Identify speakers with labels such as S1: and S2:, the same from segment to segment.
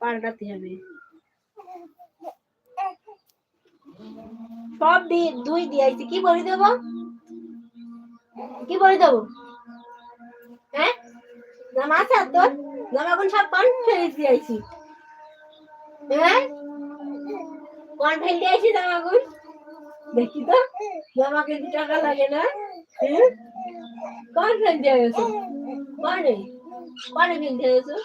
S1: পাল্টাতে হবে। সব দিয়ে দুই দিয়েছি কি বলি দেবো? কি বলি দেবো? হ্যাঁ? জামা আছে তোর? জামা এখন সব পান ফেলে হ্যাঁ? কোন ফেলে দিয়েছি জামা গুন দেখি তো জামা কিন্তু টাকা লাগে না। কোন ফেলে দিয়েছ কোনে কোনে ফেলে দিয়েছ এ,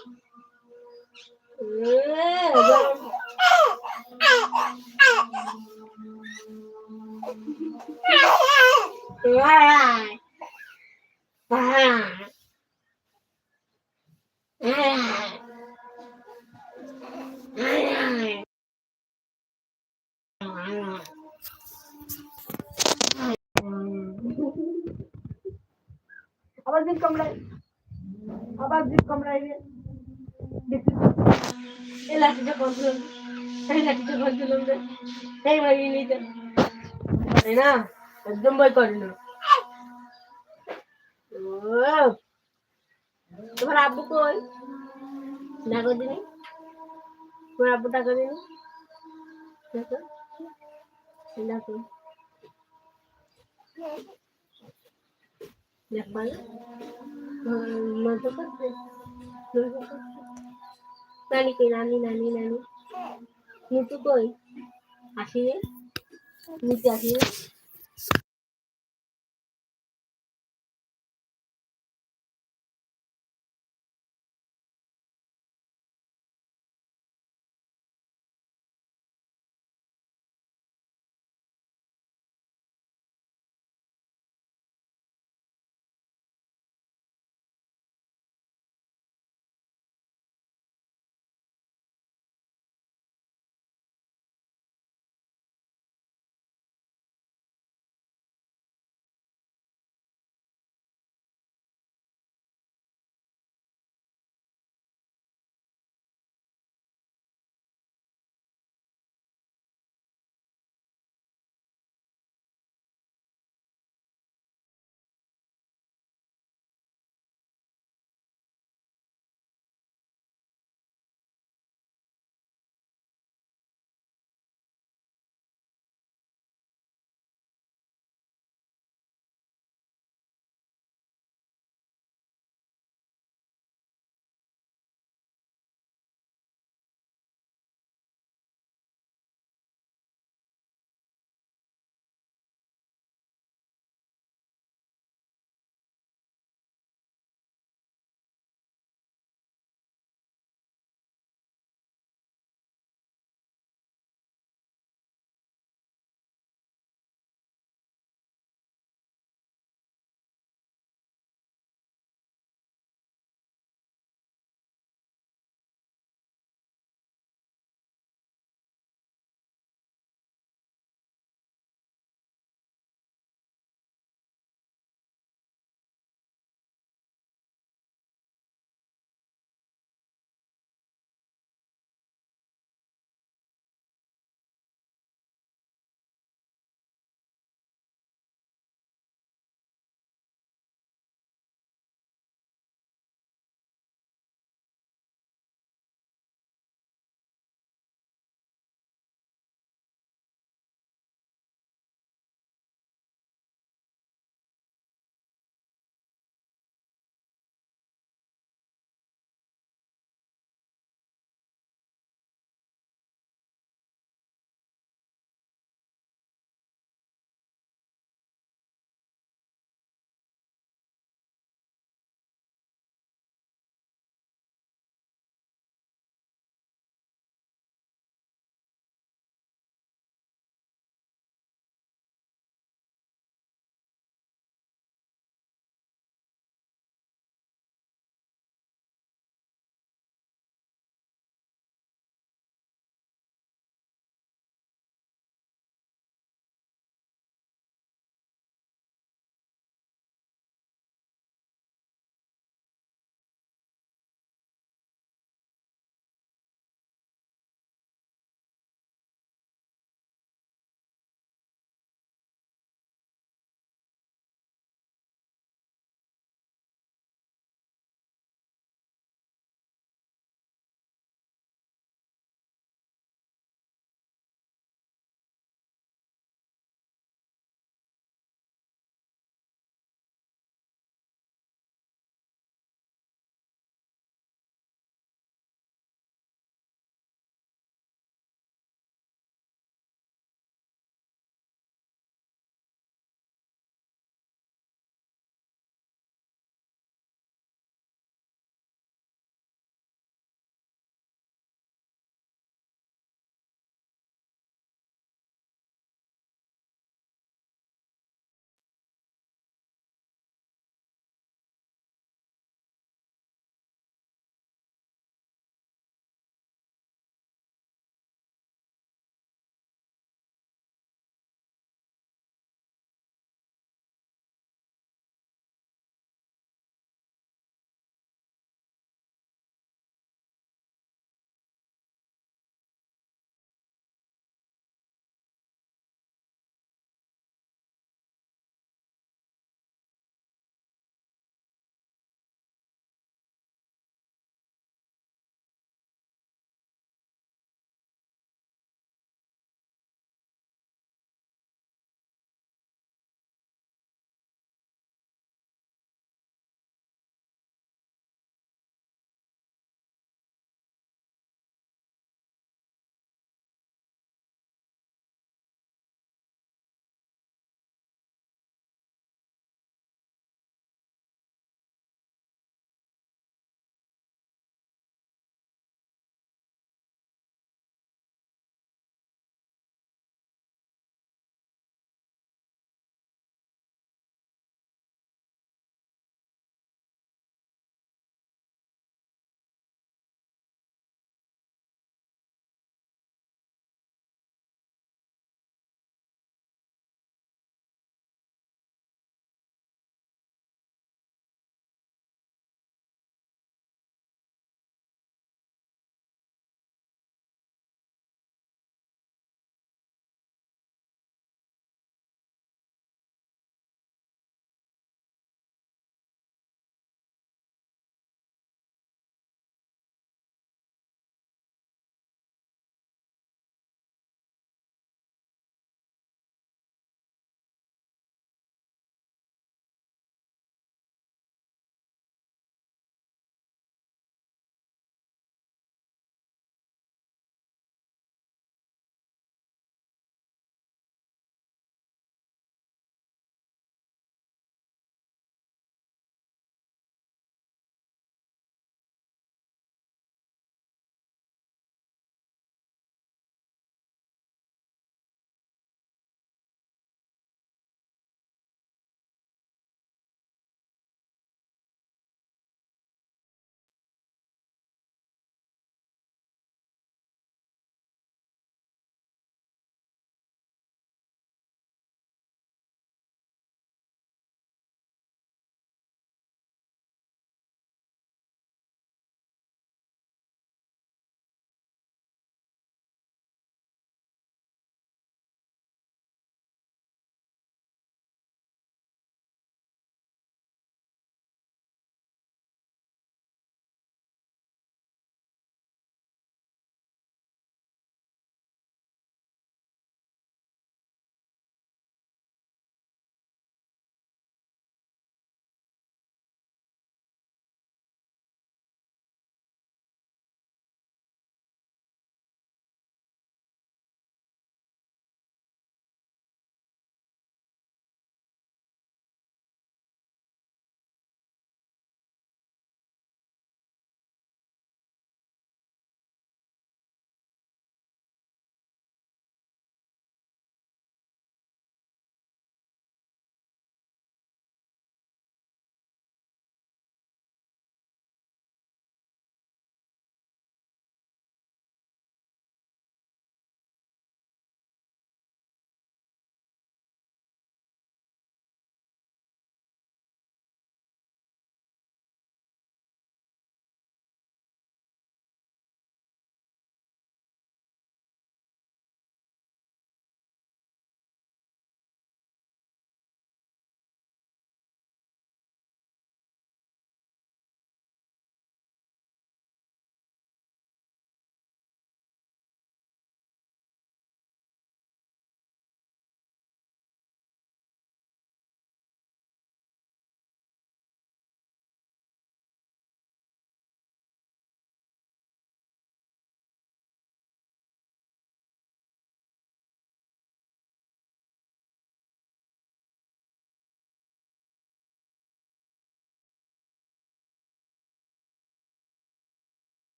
S1: আবার দিন কামড়াই আবার দিন কামড়াই রে দেখি তো। এই লাঠিটা কন্ট্রোল এই লাঠিটা কন্ট্রোল রে এই মারিয়ে নিতে করে না একদম ভয় করে না তোমার আব্বু কই ডাকো দিনি তোমার আব্বু ডাকো দিনি দেখো দেখো দেখো মতো করছে নানি কই নানি নানি নানি। নিতু কই? আসিনি? নিতে আসিনি?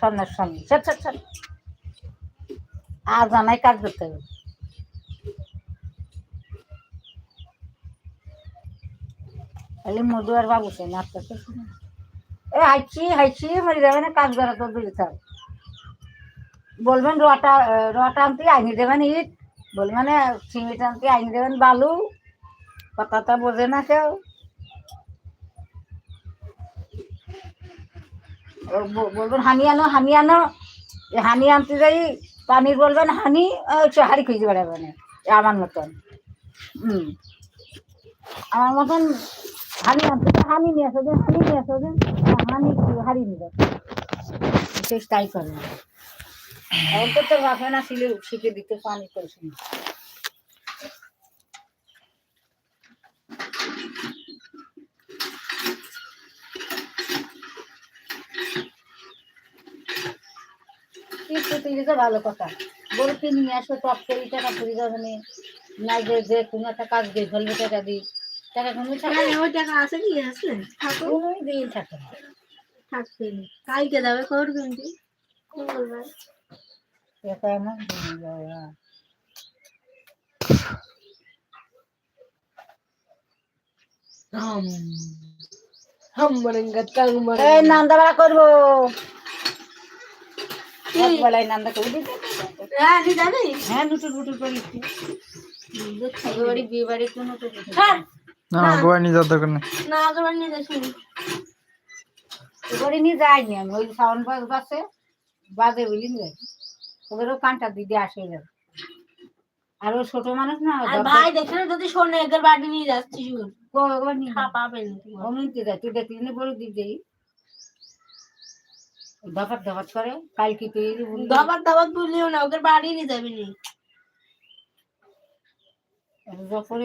S2: সন্ন্যার সঙ্গে আর জানাই কাজ করতে হবে। খালি মধু আর বাবু আপনার এ হাইছি হাইছি মরে যাবে না, কাজ করা তো দূরে থাক বলবেন রটা রটা আনতে, আইনি দেবেন ইট। বলবেন সিমেন্ট আনতে, আইনি দেবেন বালু। কথাটা বোঝে না কেউ ও ব- বলবেন, হানি আনো হানি আনো। হানি আনতে যাই পানির বলবেন, হানি হাড়ি খুঁজে বেড়াবেন আমার মতন। আমার মতন হানি আনতে হানি নিয়ে আসো যে, হানি নিয়ে আসো যে হানি নিয়ে যাও। বিশেষ তাই করে। এখন তো না শিলে শিখে দিতে পানি করিস তো ভালো কথা। বলতে নিয়ে আসো টপ করি টাকা পুরি যাবে নি যে যে কোনো একটা কাজ দিয়ে ফেলবে টাকা দিই। টাকা কোনো থাকে
S1: হ্যাঁ, ওই টাকা আছে কি? আছে?
S2: কোনো দিন থাকে। না
S1: কালকে যাবে করবেন কি মঙ্গলবার
S2: এটা
S1: মরেঙ্গা
S2: নান্দা বেড়া করব এক বেলায় নান্দা করে দিতে
S1: হ্যাঁ যাবে
S2: হ্যাঁ দুটো দুটো করে বিয়ে
S1: হ্যাঁ।
S3: না গোয়া নিয়ে যাওয়ার দরকার নেই।
S1: না আগরবার নিয়ে যাচ্ছি
S2: এবারে নিয়ে যাইনি আমি ওই সাউন্ড বাস বাসে বাজে যাই ওদেরও কানটা দিদি আসে যাবে আর ও ছোট মানুষ না
S1: ভাই দেখে না যদি শোনে এদের বাড়ি নিয়ে যাচ্ছি শুন
S2: দরকার
S1: পাবেন
S2: অমিনতে যায়। তুই দেখলি না বড় দফাত দফাত করে কালকে তুই বললি,
S1: দাবার দাবার বললেও না ওদের বাড়ি নিয়ে যাবে নি।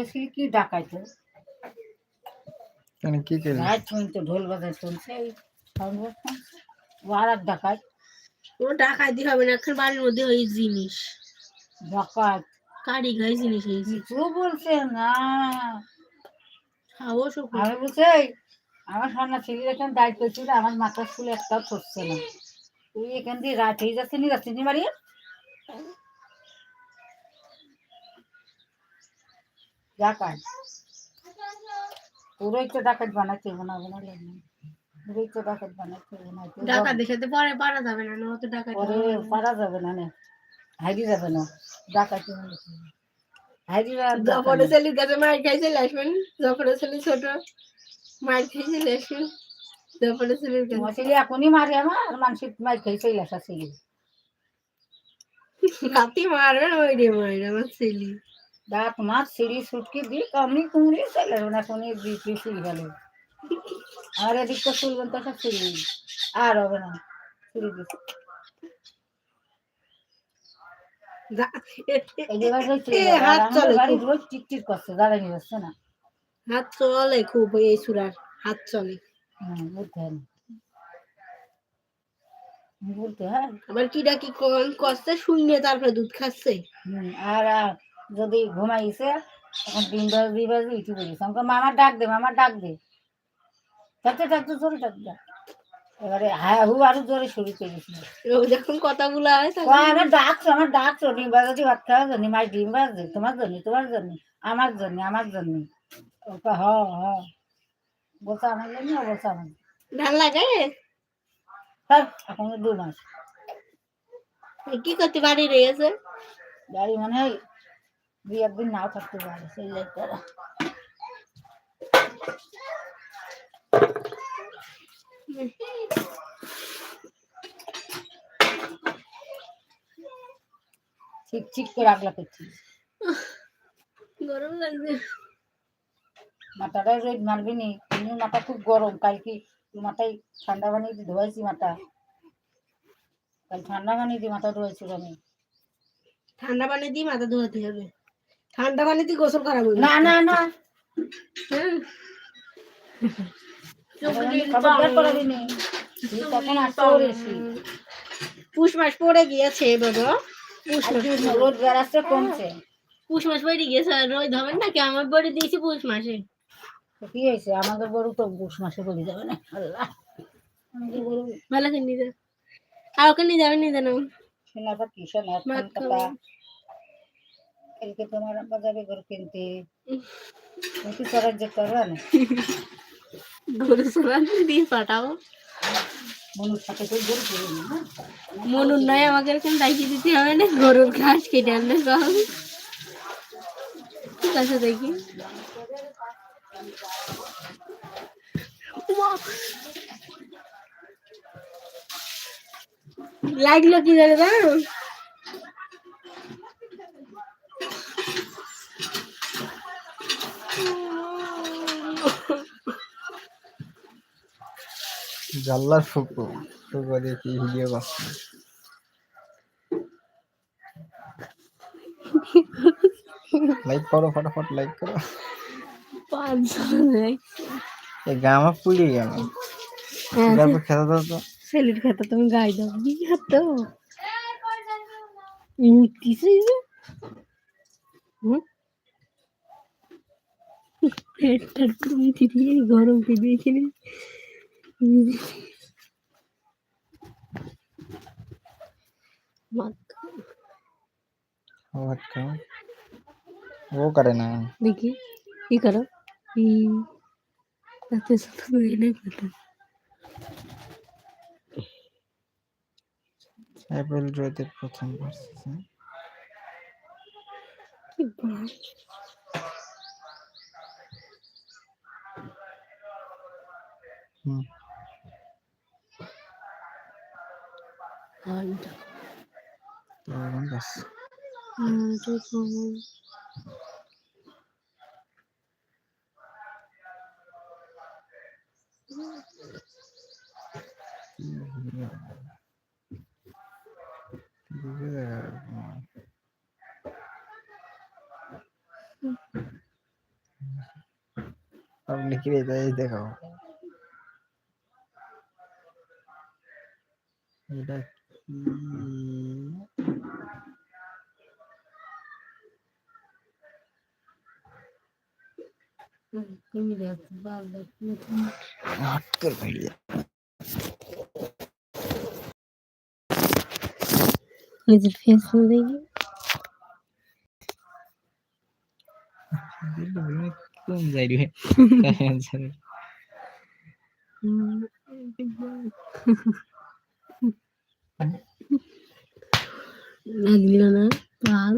S2: সে কি ডাকাইতো?
S3: কেন কি করে
S2: রাত পর্যন্ত ঢোল বাজায় শুনছে ও আর এক ডাকাত।
S1: ও ডাকাইতে হবে না এখন বাড়ির মধ্যে ওই জিনিস।
S2: ডাকাত।
S1: কারি গাই জিনিস এই
S2: কিছু বলছে না।
S1: খাব শুকনো
S2: আমি বলছে "এই, আমার সামনে ছেলে এখানে দায়িত্ব ছিল আমার মাথার চুল একটাও ধরছে না। তুই এখান দিয়ে রাত হয়ে যাচ্ছে নি যাচ্ছে নি বাড়ি ডাকাত পুরোই তো ডাকাত বানাতে বানাবে না লাগে পুরোই তো ডাকাত বানাতে বানাতে
S1: ডাকা দেখে তো পরে পারা যাবে না না
S2: পরে পারা যাবে না নে। হাইরি যাবে না। ডাকাতি হাইরি
S1: যখন ছেলের কাছে মার খাই চলে যখন ছেলে ছোট। মার ছেলের
S2: এখনই মারি আমার? আর মানুষের মাই খেয়ে চলে আসা ছেলে
S1: লাতি ওই রে মার আমার ছেলে।
S2: দা তোমার সিঁড়ি সুটকি দি কামড়ি কুমড়ি চলে না কোনি দি সিঁড়ি গেল? আর এদিক তো সিঁড়ি আর হবে না সিঁড়ি
S1: দা- হাত চলে
S2: রোজ করছে দাঁড়ানি যাচ্ছে না।
S1: হাত চলে খুব এই সুরার হাত চলে।
S2: হয়
S1: আবার কি শূন্য তারপরে দুধ খাচ্ছে।
S2: আর যদি ঘুমাইছে তখন তিন বাজে দুই বাজে উঠে আমাকে মামার ডাক দে মামার ডাক দে। ডাকতে ডাকতে জোরে ডাক দে। এবারে হ্যাঁ হু আরও জোরে শুরু
S1: ও যখন কথাগুলো হয়
S2: আমার ডাকছো আমার ডাকছো ডিম বাজাতে ভাত খাওয়ার জন্য মাছ ডিম বাজে তোমার জন্য তোমার জন্য আমার জন্য আমার জন্য। ওকে হ হ বলছে আমার জন্য ও বলছে আমার জন্য।
S1: ধান লাগে
S2: হ্যাঁ, এখন দু মাস
S1: কি করতে বাড়ি রয়েছে
S2: গাড়ি মনে হয় দুই একদিন নাও থাকতে পারে সেই লাইটটা ঠিক ঠিক করে আগলা করছি
S1: গরম লাগছে
S2: মাথাটা রোদ মারবি নি এমনি মাথা খুব গরম কালকে মাথায় ঠান্ডা পানি দিয়ে ধোয়াইছি মাথা। কাল ঠান্ডা পানি দিয়ে মাথা ধোয়াইছি আমি।
S1: ঠান্ডা পানি দিয়ে মাথা ধোয়াতে হবে। ঠান্ডা পানি দিয়ে গোসল করা
S2: না না না। করাবি নি।
S1: পুষ মাস পড়ে গিয়েছে বাবা। পুষ মাস
S2: রোদ বেড়াচ্ছে কমছে।
S1: পুষ মাস পড়ে গিয়েছে রোদ হবে নাকি আমার বড়ি দিয়েছি পুষ মাসে।
S2: কি হয়েছে? আমাদের গরু তো বুস মাসে বলি যাবে না আল্লাহ। আমাদের গরু
S1: ভালো কিনে দিতে আর ওকে নিয়ে যাবে নিয়ে জানো
S2: সোনার পাখি সোনার
S1: ভাত
S2: কথা কালকে তোমার আব্বা যাবে গরু কিনতে। তুমি কি করবে না
S1: গরু দিয়ে পাঠাবো।
S2: মনুর সাথে তো গরু কিনে না।
S1: মনুর নয় আমাকে এরকম দায়িত্ব দিতে হবে না। গরুর ঘাস কেটে আনলে সব ঠিক আছে দেখি। লাগল কি জানে? জানো
S3: জাল্লার ফুকু ফুকু দেখি ভিডিও করছে লাইক করো ফটাফট লাইক করো। গামা পুড়ে গেল। তারপর খেতে দাও তো।
S1: সেলির খাতা তুমি গাই দাও। কি খাতো? মুতিছে যে। হুম? পেটটার পুরো মুতি দিয়ে গরম করে দিয়েছিলি
S3: ভাত খাও। ও করে না।
S1: দেখি। কি করো? কি তাতে সাথে মেলে কথা
S3: এপ্রিল রোদের প্রথম ভার্সেস
S1: কি বল
S3: হুম
S1: ঘণ্টা
S3: তখন বাস আপনি কি রে তাই দেখাও এটা কি
S1: তুমি দেখো বাল দেখো
S3: हट कर इधर
S1: फेस हो गई
S3: कौन जा रही है क्या आंसर है
S1: अगला ना
S3: पाल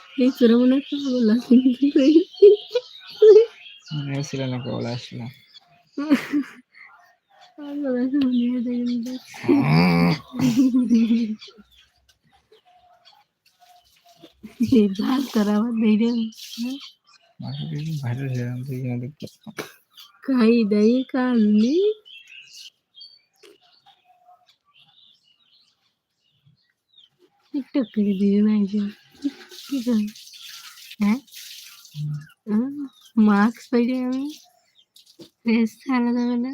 S3: कॉल আসলো
S1: ভালো তোরা আবার দেখে
S3: মাকে দেখি ভাইরাল হয়ে গেলাম তুই কিনা দেখতে
S1: খাই দেয় কান্দি টিকটক করে দিয়ে না কি করে হ্যাঁ মাস্ক পরে আমি। ছাড়া যাবে না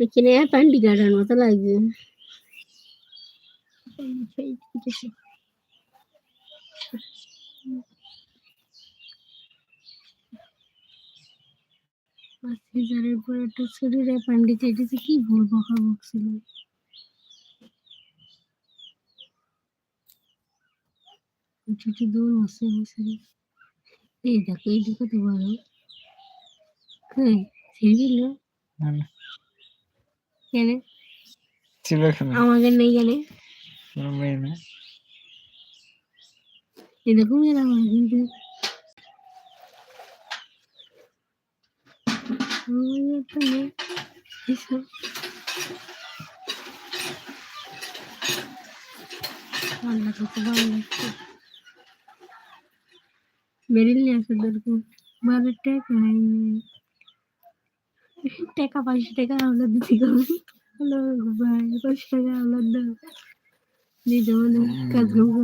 S1: এখানে প্যান্টি কাটার মতো লাগছে। পাঁচ হাজারের পর একটা শরীরে পান্ডি কি বলব খাব ছিল। ছুটি দৌড় বসে বসে। এই দেখো এই দেখো তো বড়। কই ছেড়ে
S3: না
S1: কেন?
S3: ছিল এখানে।
S1: আমাকে নেই কেন?
S3: কোনো মেয়ে না
S1: এরকম এরকম কিন্তু আমাদের তো নেই এসব রান্না করতে ভালো লাগছে বেরিল নিয়ে আসে দরকার বারো টাকা টাকা পাঁচশো টাকা আমরা দিতে করি হ্যালো পাঁচশো টাকা দাও দিয়ে না, কাজ করব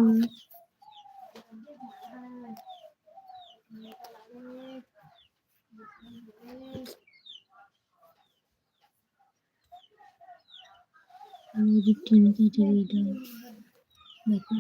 S1: আমি যদি টিন কেটে দিই দেখো